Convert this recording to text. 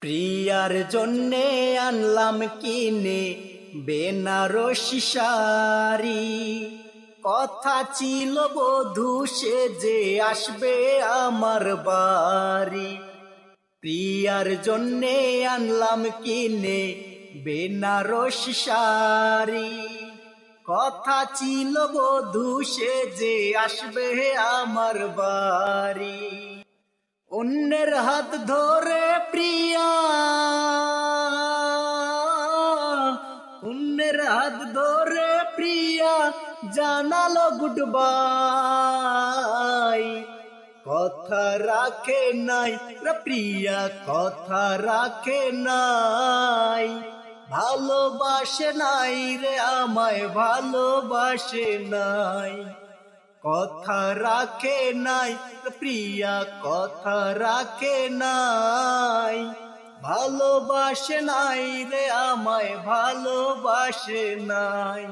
প্রিয়ার জন্যে আনলাম কিনে বেনারসি শাড়ি। কথা ছিল বধূ, সে যে আসবে আমার বাড়ি। প্রিয়ার জন্যে আনলাম কিনে বেনারসি শাড়ি। কথা ছিল বধূ, সে যে আসবে আমার বাড়ি। অন্যের হাত ধরে প্রিয়া। অন্যের হাত ধরে প্রিয়া, জানালো গুড বাই কথা রাখে নাই প্রিয়া, কথা রাখে নাই। ভালোবাসে নাই রে, আমায় ভালোবাসে নাই। কথা রাখে নাই প্রিয়া কথা রাখে নাই। ভালোবাসে নাই রে আমায় ভালোবাসে নাই।